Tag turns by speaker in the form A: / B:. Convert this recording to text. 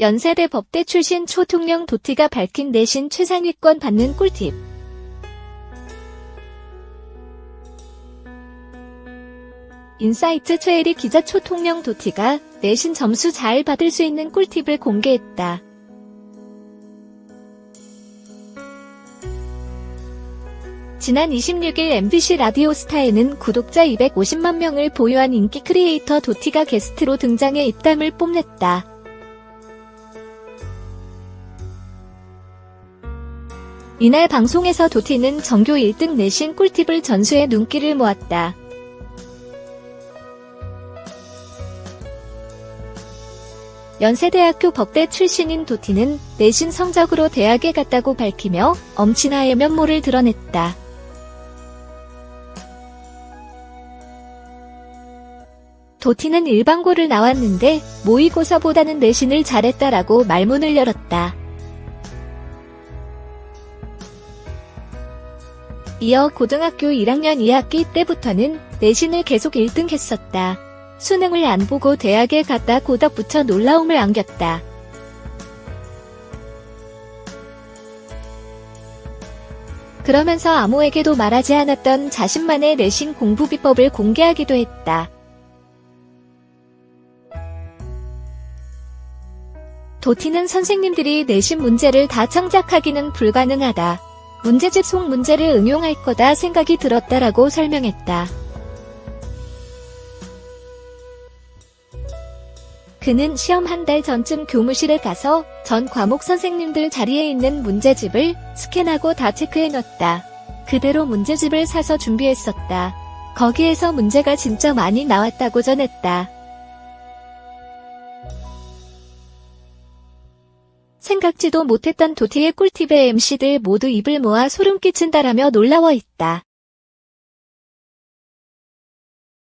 A: 연세대 법대 출신 초통령 도티가 밝힌 내신 최상위권 받는 꿀팁. 인사이트 최애리 기자 초통령 도티가 내신 점수 잘 받을 수 있는 꿀팁을 공개했다. 지난 26일 MBC 라디오 스타에는 구독자 250만 명을 보유한 인기 크리에이터 도티가 게스트로 등장해 입담을 뽐냈다. 이날 방송에서 도티는 전교 1등 내신 꿀팁을 전수해 눈길을 모았다. 연세대학교 법대 출신인 도티는 내신 성적으로 대학에 갔다고 밝히며 엄친아의 면모를 드러냈다. 도티는 일반고를 나왔는데 모의고사보다는 내신을 잘했다라고 말문을 열었다. 이어 고등학교 1학년 2학기 때부터는 내신을 계속 1등 했었다. 수능을 안 보고 대학에 갔다 고덕부터 놀라움을 안겼다. 그러면서 아무에게도 말하지 않았던 자신만의 내신 공부 비법을 공개하기도 했다. 도티는 선생님들이 내신 문제를 다 창작하기는 불가능하다. 문제집 속 문제를 응용할 거다 생각이 들었다라고 설명했다. 그는 시험 한 달 전쯤 교무실에 가서 전 과목 선생님들 자리에 있는 문제집을 스캔하고 다 체크해 놨다. 그대로 문제집을 사서 준비했었다. 거기에서 문제가 진짜 많이 나왔다고 전했다. 생각지도 못했던 도티의 꿀팁에 MC들 모두 입을 모아 소름 끼친다라며 놀라워 있다.